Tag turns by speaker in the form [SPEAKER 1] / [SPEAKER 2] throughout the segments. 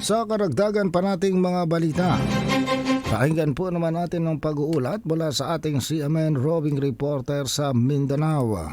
[SPEAKER 1] sa karagdagan pa nating mga balita. Pakinggan po naman natin ang pag-uulat mula sa ating CMN roving reporter sa Mindanao.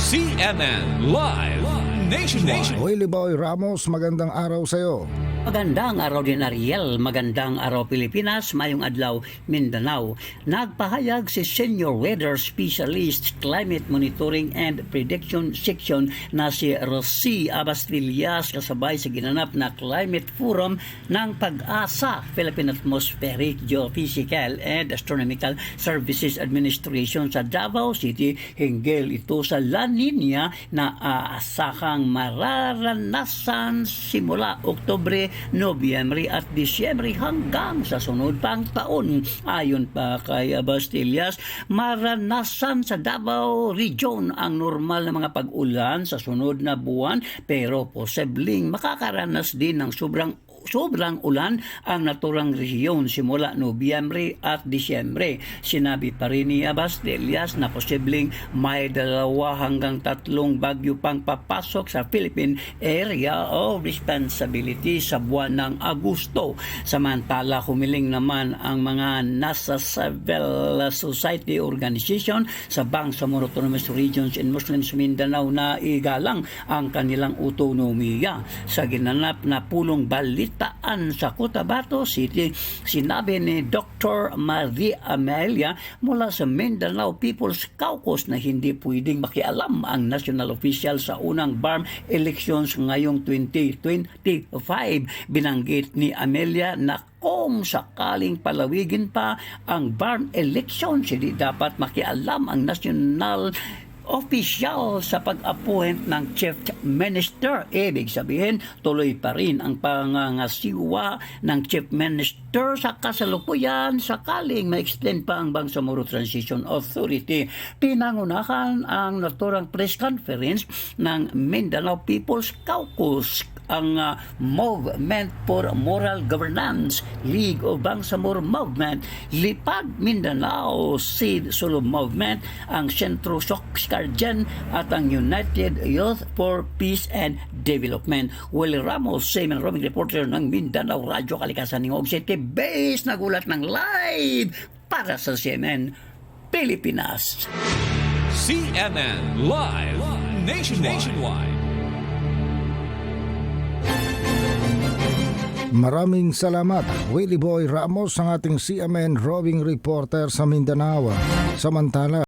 [SPEAKER 2] CNN Live Nationwide.
[SPEAKER 1] Willie Boy Ramos, magandang araw sa iyo.
[SPEAKER 3] Magandang araw din Ariel, magandang araw Pilipinas, mayong adlaw Mindanao. Nagpahayag si Senior Weather Specialist Climate Monitoring and Prediction Section na si Rosie Abastillas kasabay sa ginanap na Climate Forum ng Pag-asa Philippine Atmospheric Geophysical and Astronomical Services Administration sa Davao City. Hinggil ito sa La Nina na aasahang mararanasan simula Oktubre, Nobyembre at Disyembre hanggang sa sunod pang taon. Ayon pa kay Bastillas, maranasan sa Davao Region ang normal na mga pag-ulan sa sunod na buwan pero posibleng makakaranas din ng sobrang sobrang ulan ang naturang rehiyon simula Nobyembre at Disyembre. Sinabi pa rin ni Abastillas na posibleng may dalawa hanggang tatlong bagyo pang papasok sa Philippine Area of Responsibility sa buwan ng Agosto. Samantala, humiling naman ang mga nasa civil society organization sa Bangsamoro Autonomous Regions in Muslims Mindanao na igalang ang kanilang autonomiya. Sa ginanap na pulong balitaan sa Cotabato City, sinabi ni Dr. Marie Amelia mula sa Mindanao People's Caucus na hindi pwedeng makialam ang national official sa unang BARM elections ngayong 2025. Binanggit ni Amelia na kung sakaling palawigin pa ang BARM elections, hindi dapat makialam ang national official sa pag-appoint ng chief minister. Ibig sabihin, tuloy pa rin ang pangangasiwa ng chief minister sa kasalukuyan sakaling ma-extend pa ang Bangsamoro Transition Authority. Pinangunahan ang naturang press conference ng Mindanao People's Caucus ang uh, Movement for Moral Governance, League of Bangsamoro Movement, Lipag Mindanao, Seed Solo Movement, ang Sentro Sokskarjan at ang United Youth for Peace and Development. Willie Ramos, Semen Roaming Reporter ng Mindanao Radio Kalikasan ng City, base nagulat ng live para sa CNN Pilipinas.
[SPEAKER 2] CNN Live Nationwide.
[SPEAKER 1] Maraming salamat, Willie Boy Ramos, ang ating CMN roving reporter sa Mindanao. Samantala,